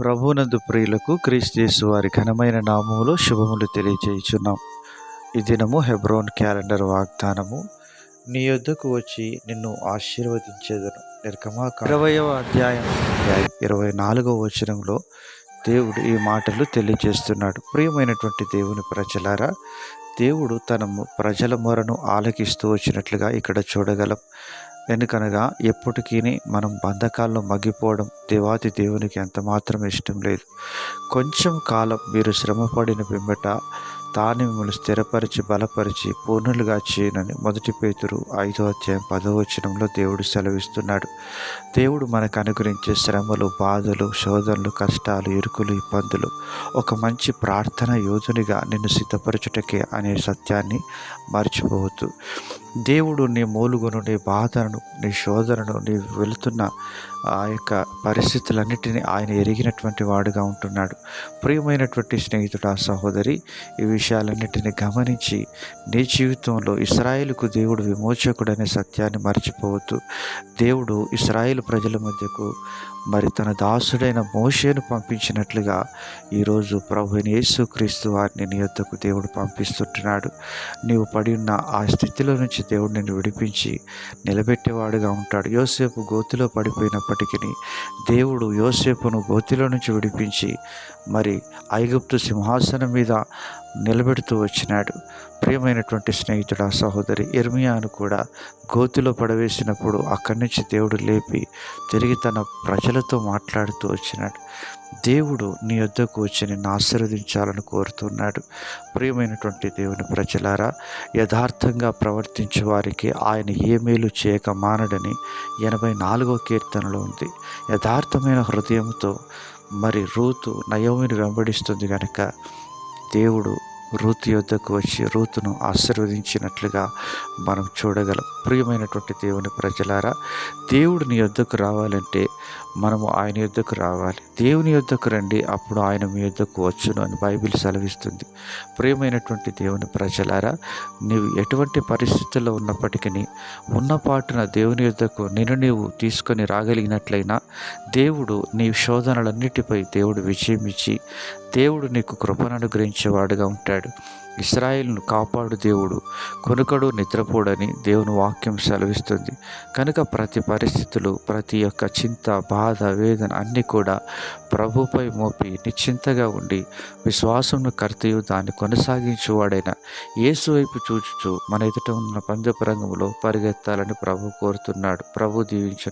ప్రభునందు ప్రియులకు క్రీస్తు వారి ఘనమైన నామములు శుభములు తెలియజేయుచున్నాం ఈ దినము హెబ్రోన్ క్యాలెండర్ వాగ్దానము. నీ యొద్దకు వచ్చి నిన్ను ఆశీర్వదించేదను. నిర్గమాక ఇరవయవ అధ్యాయం ఇరవై నాలుగవ వచనంలో దేవుడు ఈ మాటలు తెలియజేస్తున్నాడు ప్రియమైనటువంటి దేవుని ప్రజలారా దేవుడు తన ప్రజల మొరను ఆలకిస్తూ వచ్చినట్లుగా ఇక్కడ చూడగలం. ఎందుకనగా ఎప్పటికీ మనం బంధకాల్లో మగ్గిపోవడం దేవాది దేవునికి ఎంత మాత్రం ఇష్టం లేదు. కొంచెం కాలం మీరు శ్రమపడిన పిమ్మట తాను మిమ్మల్ని స్థిరపరిచి బలపరిచి పూర్ణులుగా చేయనని మొదటి పేతురు ఐదో అధ్యాయం పదో వచనంలో దేవుడు సెలవిస్తున్నాడు. దేవుడు మనకు అనుగ్రహించే శ్రమలు బాధలు శోధనలు కష్టాలు ఇరుకులు ఇబ్బందులు ఒక మంచి ప్రార్థన యోధునిగా నిన్ను సిద్ధపరచుటకే అనే సత్యాన్ని మర్చిపోవద్దు. దేవుడు నీ మూలుగును నీ బాధను నీ శోధనను నీ వెళుతున్న ఆ యొక్క పరిస్థితులన్నిటినీ ఆయన ఎరిగినటువంటి వాడుగా ఉంటున్నాడు. ప్రియమైనటువంటి స్నేహితుడు ఆ సహోదరి ఈ విషయాలన్నిటిని గమనించి నీ జీవితంలో ఇస్రాయేల్కు దేవుడు విమోచకుడు అనే సత్యాన్ని మర్చిపోవద్దు. దేవుడు ఇస్రాయేల్ ప్రజల మధ్యకు మరి తన దాసుడైన మోషేను పంపించినట్లుగా ఈరోజు ప్రభుని యేసుక్రీస్తు వారిని నీ యొద్దకు దేవుడు పంపిస్తుంటున్నాడు. నీవు పడి ఉన్న ఆ స్థితిలో నుంచి దేవుడు నిన్ను విడిపించి నిలబెట్టేవాడుగా ఉంటాడు. యోసేపు గోతిలో పడిపోయినప్పటికీ దేవుడు యోసేపును గోతిలో నుంచి విడిపించి మరి ఐగుప్తు సింహాసనం మీద నిలబెడుతూ వచ్చినాడు. ప్రియమైనటువంటి స్నేహితుడు ఆ సహోదరి ఇర్మియాను కూడా గోతిలో పడవేసినప్పుడు అక్కడి నుంచి దేవుడు లేపి తిరిగి తన ప్రజలతో మాట్లాడుతూ వచ్చినాడు. దేవుడు నీ వద్దకు వచ్చి నిన్ను ఆశీర్వదించాలని కోరుతున్నాడు. ప్రియమైనటువంటి దేవుని ప్రజలారా యథార్థంగా ప్రవర్తించే వారికి ఆయన ఏ మేలు చేయక మానడని ఎనభై నాలుగో కీర్తనలో ఉంది. యథార్థమైన హృదయంతో మరి రూతు నయోమిని వెంబడిస్తుంది కనుక దేవుడు రూతు యొద్దకు వచ్చి రూతును ఆశీర్వదించినట్లుగా మనం చూడగలం. ప్రియమైనటువంటి దేవుని ప్రజలారా దేవుడు నీ యొద్దకు రావాలంటే మనము ఆయన యొద్దకు రావాలి. దేవుని యొద్దకు రండి అప్పుడు ఆయన మీ యొద్దకు వచ్చును అని బైబిల్ సెలవిస్తుంది. ప్రియమైనటువంటి దేవుని ప్రజలారా నీవు ఎటువంటి పరిస్థితుల్లో ఉన్నప్పటికీ ఉన్నపాటున దేవుని యొద్దకు నిన్ను నీవు తీసుకొని రాగలిగినట్లయినా దేవుడు నీ శోధనలన్నిటిపై దేవుడు విజయం ఇచ్చి దేవుడు నీకు కృపను అనుగ్రహించేవాడుగా ఉంటాడు. ఇస్రాయిల్ను కాపాడు దేవుడు. కొనుకడు నిద్రపోడని దేవుని వాక్యం సెలవిస్తుంది. కనుక ప్రతి పరిస్థితులు ప్రతి ఒక్క చింత బాధ వేదన అన్నీ కూడా ప్రభుపై మోపి నిశ్చింతగా ఉండి విశ్వాసంను కర్తయు దాన్ని కొనసాగించేవాడైన యేసు వైపు చూచుచూ మన ఎదుట ఉన్న పందెపు రంగంలో పరిగెత్తాలని ప్రభు కోరుతున్నాడు. ప్రభు దీవించను.